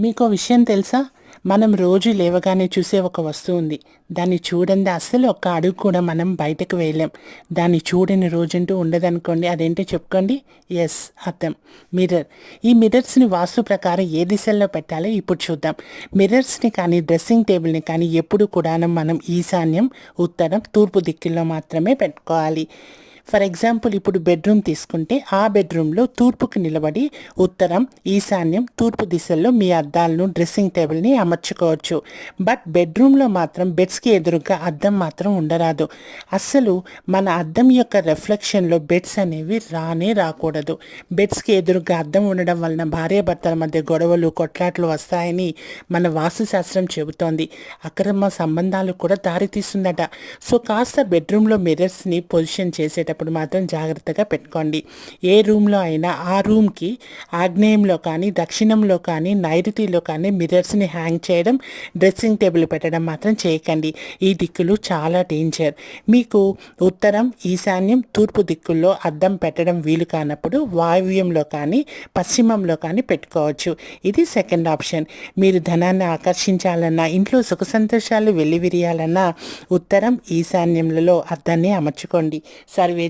మీకు విషయం తెలుసా? మనం రోజు లేవగానే చూసే ఒక వస్తువు ఉంది. దాన్ని చూడండి. అస్సలు ఒక్క అడుగు కూడా మనం బయటకు వేయలేం. దాన్ని చూడని రోజంటూ ఉండదనుకోండి. అదేంటో చెప్పుకోండి. ఎస్ అర్థం. మిర్రర్ ఈ మిర్రర్స్ని వాస్తు ప్రకారం ఏ దిశల్లో పెట్టాలో ఇప్పుడు చూద్దాం. మిర్రర్స్ని కానీ డ్రెస్సింగ్ టేబుల్ని కానీ ఎప్పుడు కూడా మనం ఈశాన్యం ఉత్తరం తూర్పు దిక్కుల్లో మాత్రమే పెట్టుకోవాలి. ఫర్ ఎగ్జాంపుల్ ఇప్పుడు బెడ్రూమ్ తీసుకుంటే ఆ బెడ్రూమ్లో తూర్పుకు నిలబడి ఉత్తరం ఈశాన్యం తూర్పు దిశల్లో మీ అద్దాలను డ్రెస్సింగ్ టేబుల్ని అమర్చుకోవచ్చు. బట్ బెడ్రూమ్లో మాత్రం బెడ్స్కి ఎదురుగా అద్దం మాత్రం ఉండరాదు. అస్సలు మన అద్దం యొక్క రిఫ్లెక్షన్లో బెడ్స్ అనేవి రానే రాకూడదు. బెడ్స్కి ఎదురుగా అద్దం ఉండడం వలన భార్యాభర్తల మధ్య గొడవలు కొట్లాట్లు వస్తాయని మన వాస్తుశాస్త్రం చెబుతోంది. అక్రమ సంబంధాలు కూడా దారితీస్తుందట. సో కాస్త బెడ్రూమ్లో మిర్రర్స్ని పొజిషన్ చేసేటప్పుడు మాత్రం జాగ్రత్తగా పెట్టుకోండి. ఏ రూమ్లో అయినా ఆ రూమ్కి ఆగ్నేయంలో కానీ దక్షిణంలో కానీ నైరుతిలో కానీ మిర్రర్స్ని హ్యాంగ్ చేయడం డ్రెస్సింగ్ టేబుల్ పెట్టడం మాత్రం చేయకండి. ఈ దిక్కులు చాలా డేంజర్. మీకు ఉత్తరం ఈశాన్యం తూర్పు దిక్కుల్లో అద్దం పెట్టడం వీలు కానప్పుడు వాయువ్యంలో కానీ పశ్చిమంలో కానీ పెట్టుకోవచ్చు. ఇది సెకండ్ ఆప్షన్. మీరు ధనాన్ని ఆకర్షించాలన్నా ఇంట్లో సుఖ సంతోషాలు వెల్లివిరియాలన్నా ఉత్తరం ఈశాన్యంలో అద్దాన్ని అమర్చుకోండి. సర్వే